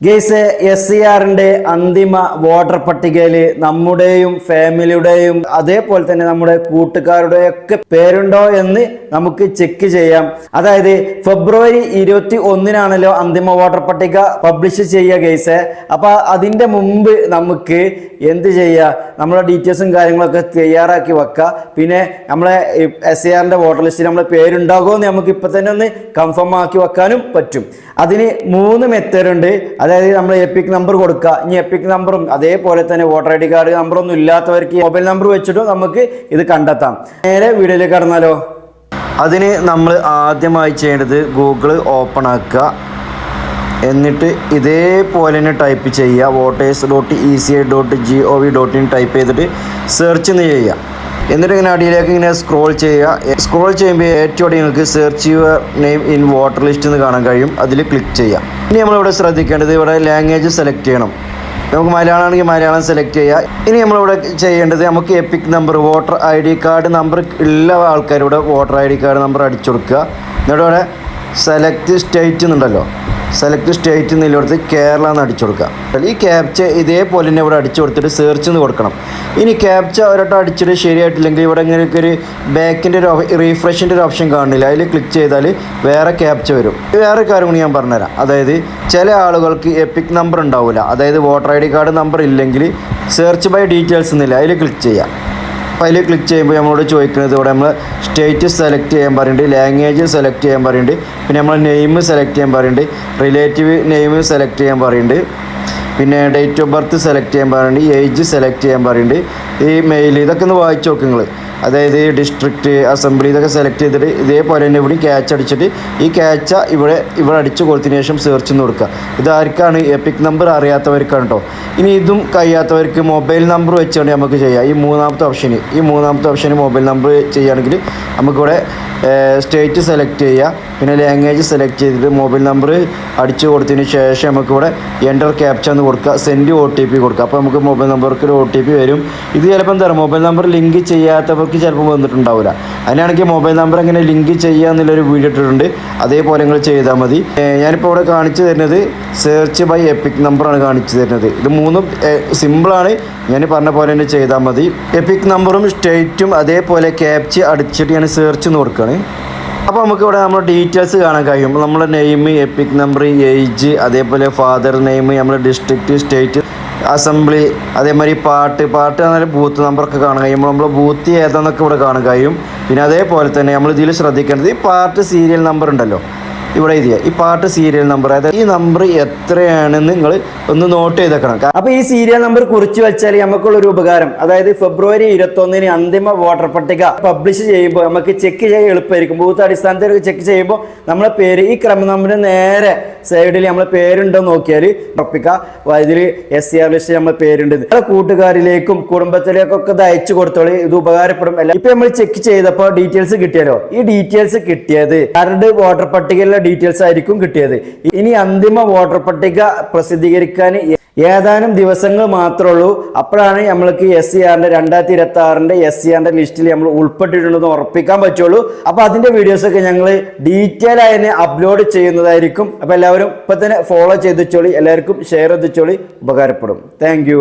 Guys S C ആറിന്റെ അന്തിമ voter പട്ടികയിൽ നമ്മുടെയും ഫാമിലിയുടെയും അതേപോലെ തന്നെ നമ്മുടെ കൂട്ടുകാരുടെയും ഒക്കെ പേരുണ്ടോ എന്ന് നമുക്ക് ചെക്ക് ചെയ്യാം. അതായത് ഫെബ്രുവരി ഇരുപത്തി ഒന്നിനാണല്ലോ അന്തിമ വോട്ടർ പട്ടിക പബ്ലിഷ് ചെയ്യുക ഗെയ്സ്. അപ്പൊ അതിന്റെ മുമ്പ് നമുക്ക് എന്ത് ചെയ്യുക നമ്മളെ ഡീറ്റെയിൽസും കാര്യങ്ങളൊക്കെ തയ്യാറാക്കി വെക്കുക പിന്നെ നമ്മളെ എസ് എ ആറിന്റെ വോട്ടർ ലിസ്റ്റിൽ നമ്മളെ പേരുണ്ടാകുമോ എന്ന് നമുക്ക് ഇപ്പം തന്നെ ഒന്ന് കൺഫേം ആക്കി വെക്കാനും പറ്റും. അതിന് മൂന്ന് മെത്തേഡ് ഉണ്ട്. അതായത് നമ്മൾ എപ്പിക് നമ്പർ കൊടുക്കുക ഇനി എപ്പിക് നമ്പറും അതേപോലെ തന്നെ വോട്ടർ ഐ ഡി കാർഡ് നമ്പറൊന്നും ഇല്ലാത്തവർക്ക് മൊബൈൽ നമ്പർ വെച്ചിട്ടും നമുക്ക് ഇത് കണ്ടെത്താം. നേരെ വീഡിയോയിലേക്ക് കടന്നാലോ? അതിന് നമ്മൾ ആദ്യമായി ചെയ്യേണ്ടത് ഗൂഗിൾ ഓപ്പൺ ആക്കുക. എന്നിട്ട് ഇതേപോലെ തന്നെ ടൈപ്പ് ചെയ്യുക. Voters dot E C I dot G O V dot in type ചെയ്തിട്ട് സെർച്ച് എന്ന് ചെയ്യുക. എന്നിട്ട് ഇങ്ങനെ അടിയിലേക്ക് ഇങ്ങനെ സ്ക്രോൾ ചെയ്യുക. സ്ക്രോൾ ചെയ്യുമ്പോൾ ഏറ്റവും അടി നിങ്ങൾക്ക് search your name in voter list എന്ന് കാണാൻ കഴിയും. അതിൽ ക്ലിക്ക് ചെയ്യാം ഇനി നമ്മളിവിടെ ശ്രദ്ധിക്കേണ്ടത് ഇവിടെ ലാംഗ്വേജ് സെലക്ട് ചെയ്യണം. നമുക്ക് മലയാളമാണെങ്കിൽ മലയാളം സെലക്ട് ചെയ്യുക ഇനി നമ്മളിവിടെ ചെയ്യേണ്ടത് നമുക്ക് EPIC number voter I D card number ഉള്ള ആൾക്കാരിവിടെ voter I D card number അടിച്ചു കൊടുക്കുക. എന്നിട്ട് ഇവിടെ സെലക്ട് സ്റ്റേറ്റ് എന്നുണ്ടല്ലോ. സെലക്ട് സ്റ്റേറ്റ് എന്നുള്ളിടത്ത് കേരള എന്ന് അടിച്ചു കൊടുക്കുക. ഈ ക്യാപ്ച ഇതേപോലെ തന്നെ ഇവിടെ അടിച്ചു കൊടുത്തിട്ട് സെർച്ച് എന്ന് കൊടുക്കണം. ഇനി ക്യാപ്ച ഒരട്ടം അടിച്ചിട്ട് ശരിയായിട്ടില്ലെങ്കിൽ ഇവിടെ ഇങ്ങനെയൊക്കെ ഒരു ബാക്കിന്റെ ഒരു റീഫ്രഷിന്റെ ഒരു ഓപ്ഷൻ കാണുന്നില്ല. അതിൽ ക്ലിക്ക് ചെയ്താൽ വേറെ ക്യാപ്ച വരും. വേറെ കാര്യം കൂടി ഞാൻ പറഞ്ഞുതരാം. അതായത് ചില ആളുകൾക്ക് എപ്പിക് നമ്പർ ഉണ്ടാവില്ല. അതായത് voter I D card number ഇല്ലെങ്കിൽ സെർച്ച് ബൈ ഡീറ്റെയിൽസ് എന്നില്ല. അതിൽ ക്ലിക്ക് ചെയ്യാം അപ്പോൾ അതിൽ ക്ലിക്ക് ചെയ്യുമ്പോൾ നമ്മളോട് ചോദിക്കുന്നത് ഇവിടെ നമ്മൾ സ്റ്റേറ്റ് സെലക്ട് ചെയ്യാൻ പറയുന്നുണ്ട് ലാംഗ്വേജ് സെലക്ട് ചെയ്യാൻ പറയുന്നുണ്ട് പിന്നെ നമ്മൾ നെയിം സെലക്ട് ചെയ്യാൻ പറയുന്നുണ്ട് റിലേറ്റീവ് നെയിം സെലക്ട് ചെയ്യാൻ പറയുന്നുണ്ട് പിന്നെ ഡേറ്റ് ഓഫ് ബർത്ത് സെലക്ട് ചെയ്യാൻ പറയുന്നുണ്ട് ഏജ് സെലക്ട് ചെയ്യാൻ പറയുന്നുണ്ട്. ഈ മെയിൽ ഇതൊക്കെ ഒന്ന് വായിച്ച് നോക്ക് നിങ്ങൾ അതായത് ഡിസ്ട്രിക്റ്റ് അസംബ്ലി ഇതൊക്കെ സെലക്ട് ചെയ്തിട്ട് ഇതേപോലെ തന്നെ ഇവിടെ ക്യാച്ച് അടിച്ചിട്ട് ഈ ക്യാച്ച ഇവിടെ ഇവിടെ അടിച്ചു കൊടുത്തതിന് ശേഷം സെർച്ച് എന്ന് കൊടുക്കുക. ഇതാർക്കാണ് എപ്പിക് നമ്പർ അറിയാത്തവർക്കാണ് കേട്ടോ ഇനി ഇതും കഴിയാത്തവർക്ക് മൊബൈൽ നമ്പർ വെച്ചുകൊണ്ട് നമുക്ക് ചെയ്യാം. ഈ മൂന്നാമത്തെ ഓപ്ഷന് ഈ മൂന്നാമത്തെ ഓപ്ഷന് മൊബൈൽ നമ്പർ ചെയ്യുകയാണെങ്കിൽ നമുക്കിവിടെ സ്റ്റേറ്റ് സെലക്ട് ചെയ്യുക പിന്നെ ലാംഗ്വേജ് സെലക്ട് ചെയ്തിട്ട് മൊബൈൽ നമ്പർ അടിച്ചു കൊടുത്തതിന് ശേഷം നമുക്കിവിടെ എന്റർ ക്യാപ്ച എന്ന് കൊടുക്കുക സെൻഡ് ഒ ടി പി കൊടുക്കുക. അപ്പോൾ നമുക്ക് മൊബൈൽ നമ്പർക്ക് ഒരു ഒ ടി പി വരും. ഇത് ചിലപ്പോൾ എന്താ പറയുക മൊബൈൽ നമ്പർ ലിങ്ക് ചെയ്യാത്തവർക്ക് ചിലപ്പോൾ വന്നിട്ടുണ്ടാവില്ല. അതിനാണെങ്കിൽ മൊബൈൽ നമ്പർ എങ്ങനെ ലിങ്ക് ചെയ്യുക എന്നുള്ളൊരു വീഡിയോ ഇട്ടിട്ടുണ്ട്. അതേപോലെ നിങ്ങൾ ചെയ്താൽ മതി. ഞാനിപ്പോൾ ഇവിടെ കാണിച്ചു തരുന്നത് സെർച്ച് ബൈ എപ്പിക് നമ്പറാണ് കാണിച്ചു തരുന്നത്. ഇത് മൂന്നും സിമ്പിളാണ് ഞാൻ പറഞ്ഞ പോലെ തന്നെ ചെയ്താൽ മതി. എപ്പിക് നമ്പറും സ്റ്റേറ്റും അതേപോലെ ക്യാപ്ച് അടിച്ചിട്ട് ഞാൻ സെർച്ച് നോക്കുകയാണ് അപ്പോൾ നമുക്ക് ഇവിടെ നമ്മുടെ ഡീറ്റെയിൽസ് കാണാൻ കഴിയും. നമ്മുടെ നെയിം എപ്പിക് നമ്പർ ഏജ് അതേപോലെ ഫാദർ നെയിം നമ്മുടെ ഡിസ്ട്രിക്റ്റ് സ്റ്റേറ്റ് അസംബ്ലി അതേമാതിരി പാട്ട് പാട്ട് എന്നാൽ ബൂത്ത് നമ്പറൊക്കെ കാണാൻ കഴിയും. നമ്മൾ ബൂത്ത് ഏതാന്നൊക്കെ ഇവിടെ കാണാൻ കഴിയും. പിന്നെ അതേപോലെ തന്നെ നമ്മൾ ഇതിൽ ശ്രദ്ധിക്കേണ്ടത് ഈ പാർട്ട് സീരിയൽ നമ്പർ ഉണ്ടല്ലോ. ഇവിടെ എഴുതിയ. ഈ പാട്ട് സീരിയൽ നമ്പർ അതായത് ഈ നമ്പർ എത്രയാണെന്ന് നിങ്ങൾ ഒന്ന് നോട്ട് ചെയ്തേക്കണം. അപ്പൊ ഈ സീരിയൽ നമ്പർ കുറിച്ച് വെച്ചാൽ നമുക്കുള്ള ഒരു ഉപകാരം. അതായത് ഫെബ്രുവരി ഇരുപത്തി ഒന്നിന് അന്തിമ വോട്ടർ പട്ടിക പബ്ലിഷ് ചെയ്യുമ്പോൾ നമുക്ക് ചെക്ക് ചെയ്യാൻ എളുപ്പമായിരിക്കും. ബൂത്ത് അടിസ്ഥാനത്തിൽ ചെക്ക് ചെയ്യുമ്പോൾ നമ്മളെ പേര് ഈ ക്രമ നമ്പറിന് നേരെ സൈഡിൽ നമ്മളെ പേരുണ്ടോ നോക്കിയാൽ ഉറപ്പിക്കുക ഇതിൽ എസ് സി ആർ ലിസ്റ്റ് നമ്മളെ പേരുണ്ട്. നമ്മുടെ കൂട്ടുകാരിലേക്കും കുടുംബത്തിലേക്കും ഒക്കെ ഇത് അയച്ചു കൊടുത്തോളി. ഇത് ഉപകാരപ്പെടും. അല്ല ഇപ്പൊ നമ്മൾ ചെക്ക് ചെയ്തപ്പോൾ ഡീറ്റെയിൽസ് കിട്ടിയാലോ ഈ ഡീറ്റെയിൽസ് കിട്ടിയത് കരട് വോട്ടർ പട്ടികയിലെ ഡീറ്റെയിൽസ് ആയിരിക്കും കിട്ടിയത്. ഇനി അന്തിമ വോട്ടർ പട്ടിക പ്രസിദ്ധീകരിക്കാൻ ഏതാനും ദിവസങ്ങൾ മാത്രമേ ഉള്ളൂ. അപ്പോഴാണ് നമ്മൾക്ക് എസ് സി ആറിന്റെ രണ്ടായിരത്തി ഇരുപത്തി ആറിന്റെ എസ് സി ആറിന്റെ ലിസ്റ്റിൽ നമ്മൾ ഉൾപ്പെട്ടിട്ടുണ്ടെന്ന് ഉറപ്പിക്കാൻ പറ്റുള്ളൂ. അപ്പൊ അതിന്റെ വീഡിയോസ് ഒക്കെ ഞങ്ങൾ ഡീറ്റെയിൽ ആയി തന്നെ അപ്ലോഡ് ചെയ്യുന്നതായിരിക്കും. അപ്പൊ എല്ലാവരും ഇപ്പൊ തന്നെ ഫോളോ ചെയ്തിച്ചോളി എല്ലാവർക്കും ഷെയർ ചെയ്തിച്ചോളി ഉപകാരപ്പെടും. താങ്ക്